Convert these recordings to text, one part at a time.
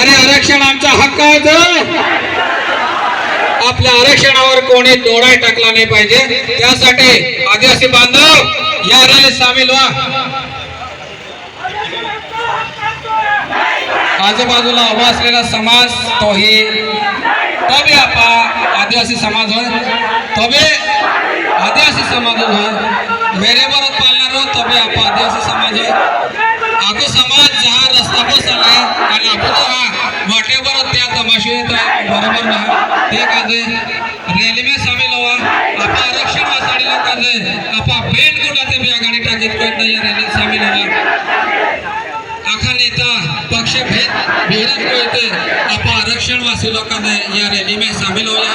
आणि आरक्षण आमच्या हक्काचं आपल्या आरक्षणावर कोणी दोडा टाकला नाही पाहिजे. त्यासाठी आदिवासी बांधव या रॅलीत सामील व्हा. आजूबाजूला उभा असलेला समाज तोही तबे आपा आदिवासी समाज होय. तबे आदिवासी समाज होय. वेळेवर पाळणार तबे आपा आदिवासी समाज होय. आगो समाज जहा रस्ता बस आलाय आणि आपण हा वाटेवर त्या तमाशेत आहे बरोबर ना? ते काजे रॅली में सामील व्हा आपा आरक्षण वासाडी लोकांचे आपा बेट गुडाते बी आघाडी टाकीत करता या रॅलीत सामील व्हा आखा नेता पक्ष भेद भेदक को येते आप आरक्षण वासी लोकांना या रॅली में शामिल होया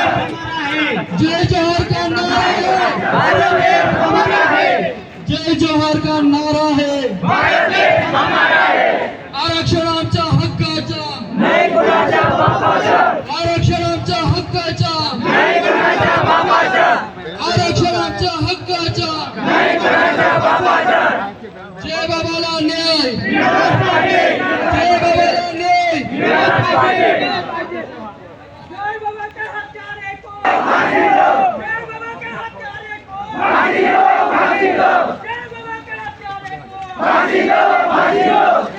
जय जवाहर का नारा है। भारत देश हमारा है जय जवाहर का नारा है। भारत देश हमारा है आरक्षण आमच्या हक्काचा आरक्षण आमच्या हक्काचा आरक्षण आमच्या हक्काचा जय बाबाला न्याय। जय बाबाला न्याय। जय ভাগি দাও ভাগি দাও